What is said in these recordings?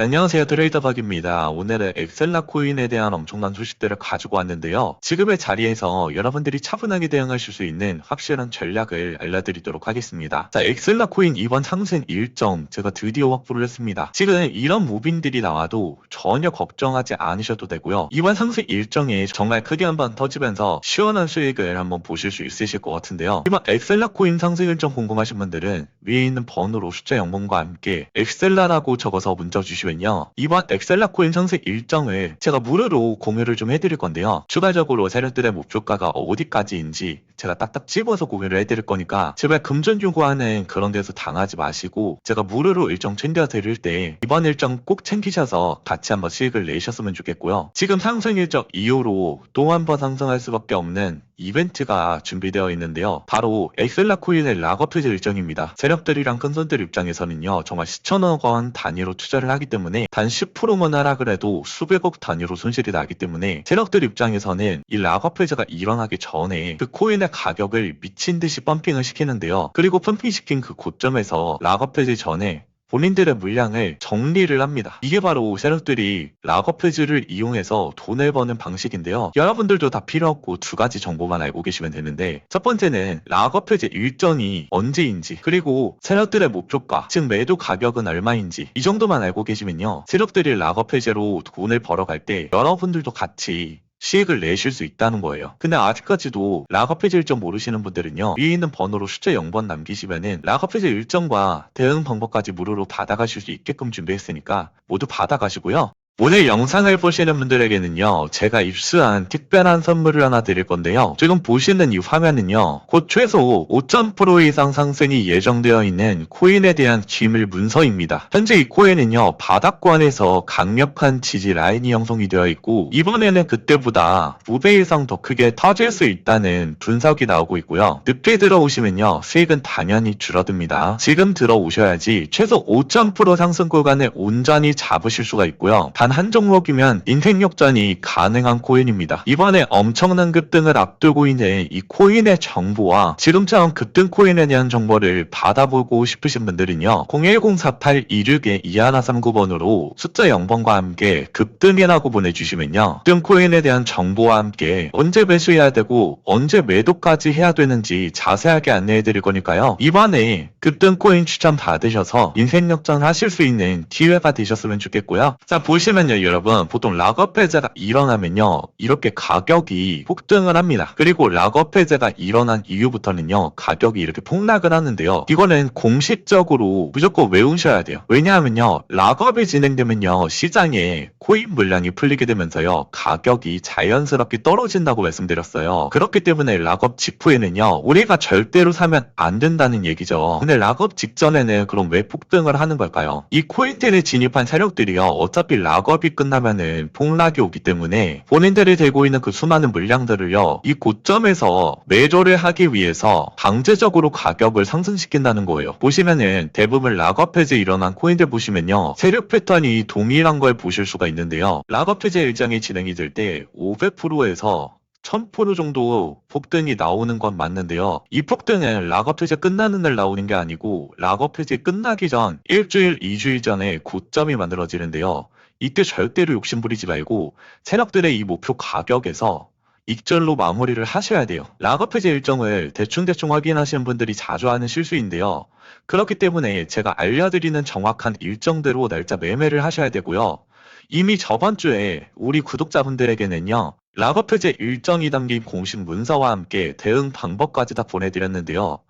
안녕하세요 트레이더 박입니다. 오늘은 엑셀라 코인에 대한 엄청난 소식들을 가지고 왔는데요. 지금의 자리에서 여러분들이 차분하게 대응하실 수 있는 확실한 전략을 알려드리도록 하겠습니다. 자, 엑셀라 코인 이번 상승 일정 제가 드디어 확보를 했습니다. 지금 이런 무빈들이 나와도 전혀 걱정하지 않으셔도 되고요. 이번 상승 일정이 정말 크게 한번 터지면서 시원한 수익을 한번 보실 수 있으실 것 같은데요. 이번 엑셀라 코인 상승 일정 궁금하신 분들은 위에 있는 번호로 숫자 0번과 함께 엑셀라라고 적어서 문자 주시면 요. 이번 엑셀라 코인 상승 일정을 제가 무료로 공유를 좀 해드릴 건데요. 추가적으로 세력들의 목표가가 어디까지인지 제가 딱딱 집어서 공유를 해드릴 거니까 제발 금전 요구하는 그런 데서 당하지 마시고 제가 무료로 일정 챙겨 드릴 때 이번 일정 꼭 챙기셔서 같이 한번 수익을 내셨으면 좋겠고요. 지금 상승 일정 이후로 또 한 번 상승할 수밖에 없는 이벤트가 준비되어 있는데요. 바로 엑셀라 코인의 락업투자 일정입니다. 세력들이랑 큰 손들 입장에서는요. 정말 수천억 원 단위로 투자를 하기 때문에 단 10%만 하락을 해도 수백억 단위로 손실이 나기 때문에 세력들 입장에서는 이 락업투자가 일어나기 전에 그 코인의 가격을 미친 듯이 펌핑을 시키는데요. 그리고 펌핑 시킨 그 고점에서 락업투자 전에 본인들의 물량을 정리를 합니다. 이게 바로 세력들이 락업페이지를 이용해서 돈을 버는 방식인데요. 여러분들도 다 필요 없고 두 가지 정보만 알고 계시면 되는데 첫 번째는 락업페이지 일정이 언제인지 그리고 세력들의 목표가 즉 매도 가격은 얼마인지 이 정도만 알고 계시면요. 세력들이 락업페이지로 돈을 벌어갈 때 여러분들도 같이 수익을 내실 수 있다는 거예요. 근데 아직까지도 락업페이지 일정 모르시는 분들은요. 위에 있는 번호로 숫자 0번 남기시면은 락업페이지 일정과 대응 방법까지 무료로 받아가실 수 있게끔 준비했으니까 모두 받아가시고요. 오늘 영상을 보시는 분들에게는요, 제가 입수한 특별한 선물을 하나 드릴 건데요. 지금 보시는 이 화면은요, 곧 최소 5.0% 이상 상승이 예정되어 있는 코인에 대한 기밀 문서입니다. 현재 이 코인은요, 바닥권에서 강력한 지지 라인이 형성이 되어 있고, 이번에는 그때보다 2배 이상 더 크게 터질 수 있다는 분석이 나오고 있고요. 늦게 들어오시면요, 수익은 당연히 줄어듭니다. 지금 들어오셔야지 최소 5.0% 상승 구간을 온전히 잡으실 수가 있고요. 단 한 종목이면 인생 역전이 가능한 코인입니다. 이번에 엄청난 급등을 앞두고 있는 이 코인의 정보와 지금처럼 급등 코인에 대한 정보를 받아보고 싶으신 분들은요. 010-4826-2139번으로 숫자 0번과 함께 급등이라고 보내주시면요. 급등 코인에 대한 정보와 함께 언제 매수해야 되고 언제 매도까지 해야 되는지 자세하게 안내해 드릴 거니까요. 이번에 급등 코인 추천 받으셔서 인생 역전 하실 수 있는 기회가 되셨으면 좋겠고요. 자, 보시면 요, 여러분. 보통 락업 해제가 일어나면요, 이렇게 가격이 폭등을 합니다. 그리고 락업 해제가 일어난 이후부터는요, 가격이 이렇게 폭락을 하는데요. 이거는 공식적으로 무조건 외우셔야 돼요. 왜냐하면요, 락업이 진행되면요, 시장에 코인 물량이 풀리게 되면서요, 가격이 자연스럽게 떨어진다고 말씀드렸어요. 그렇기 때문에 락업 직후에는요, 우리가 절대로 사면 안 된다는 얘기죠. 근데 락업 직전에는 그럼 왜 폭등을 하는 걸까요? 이 코인텐에 진입한 세력들이요, 어차피 락업 이 끝나면은 폭락이 오기 때문에 본인들이 들고 있는 그 수많은 물량들을요, 이 고점에서 매도를 하기 위해서 강제적으로 가격을 상승시킨다는 거예요. 보시면은 대부분 락업 해제 일어난 코인들 보시면요, 세력 패턴이 동일한 걸 보실 수가 있는데요. 락업 해제 일정이 진행이 될 때 500%에서 1000% 정도 폭등이 나오는 건 맞는데요. 이 폭등은 락업 해제 끝나는 날 나오는 게 아니고 락업 해제 끝나기 전 일주일, 2주일 전에 고점이 만들어지는데요. 이때 절대로 욕심부리지 말고 세력들의 이 목표 가격에서 익절로 마무리를 하셔야 돼요. 락업 해제 일정을 대충대충 확인하시는 분들이 자주 하는 실수인데요. 그렇기 때문에 제가 알려드리는 정확한 일정대로 날짜 매매를 하셔야 되고요. 이미 저번 주에 우리 구독자분들에게는요. 락업 해제 일정이 담긴 공식 문서와 함께 대응 방법까지 다 보내드렸는데요.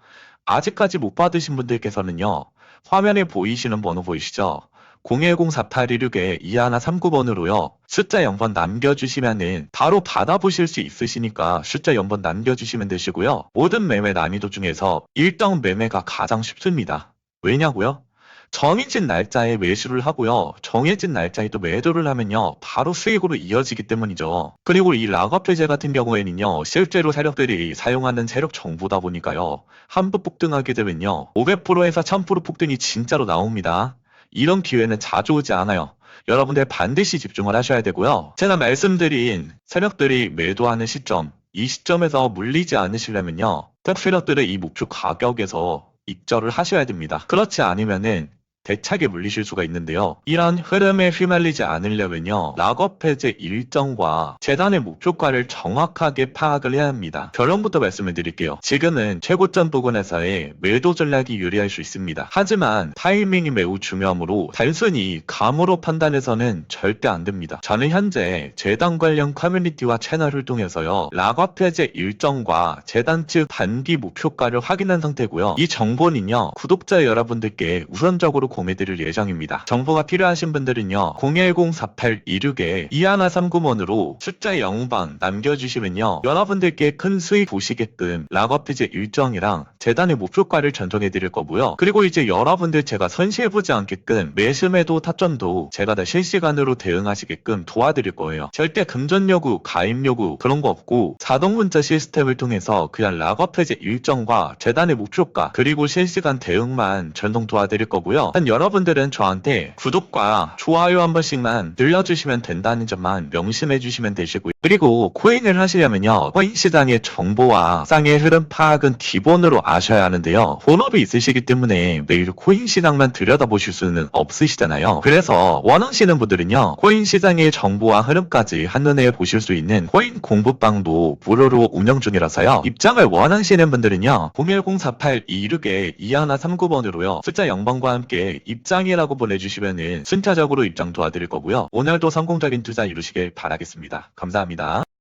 아직까지 못 받으신 분들께서는요. 화면에 보이시는 번호 보이시죠? 010-4816-2139번으로요. 숫자 0번 남겨주시면은 바로 받아보실 수 있으시니까 숫자 0번 남겨주시면 되시고요. 모든 매매 난이도 중에서 1등 매매가 가장 쉽습니다. 왜냐고요? 정해진 날짜에 매수를 하고요. 정해진 날짜에 또 매도를 하면요. 바로 수익으로 이어지기 때문이죠. 그리고 이 락업 해제 같은 경우에는요. 실제로 세력들이 사용하는 세력 정보다 보니까요. 한번 폭등하게 되면요. 500%에서 1000% 폭등이 진짜로 나옵니다. 이런 기회는 자주 오지 않아요. 여러분들 반드시 집중을 하셔야 되고요. 제가 말씀드린 세력들이 매도하는 시점, 이 시점에서 물리지 않으시려면요. tek 세력들의 이 목표 가격에서 익절을 하셔야 됩니다. 그렇지 않으면은 대차게 물리실 수가 있는데요. 이런 흐름에 휘말리지 않으려면요. 락업 해제 일정과 재단의 목표가를 정확하게 파악을 해야 합니다. 결론부터 말씀을 드릴게요. 지금은 최고점 부근에서의 매도 전략이 유리할 수 있습니다. 하지만 타이밍이 매우 중요하므로 단순히 감으로 판단해서는 절대 안 됩니다. 저는 현재 재단 관련 커뮤니티와 채널을 통해서요. 락업 해제 일정과 재단 측 단기 목표가를 확인한 상태고요. 이 정보는요. 구독자 여러분들께 우선적으로 공유드릴 예정입니다. 정보가 필요하신 분들은요. 010-4826에 2139번으로 숫자 0번 남겨주시면요. 여러분들께 큰 수익 보시게끔 락업 해제 일정이랑 재단의 목표가를 전송해 드릴 거고요. 그리고 이제 여러분들 제가 선시해보지 않게끔 매수매도 타점도 제가 다 실시간으로 대응하시게끔 도와드릴 거예요. 절대 금전 요구, 가입 요구 그런 거 없고 자동 문자 시스템을 통해서 그냥 락업 해제 일정과 재단의 목표가 그리고 실시간 대응만 전송 도와드릴 거고요. 한 여러분들은 저한테 구독과 좋아요 한 번씩만 늘려주시면 된다는 점만 명심해 주시면 되시고요. 그리고 코인을 하시려면요. 코인 시장의 정보와 시장의 흐름 파악은 기본으로 아셔야 하는데요. 본업이 있으시기 때문에 매일 코인 시장만 들여다보실 수는 없으시잖아요. 그래서 원하시는 분들은요. 코인 시장의 정보와 흐름까지 한눈에 보실 수 있는 코인 공부방도 무료로 운영 중이라서요. 입장을 원하시는 분들은요. 0104826에 2139번으로요. 숫자 0번과 함께 입장이라고 보내주시면은 순차적으로 입장 도와드릴 거고요. 오늘도 성공적인 투자 이루시길 바라겠습니다. 감사합니다.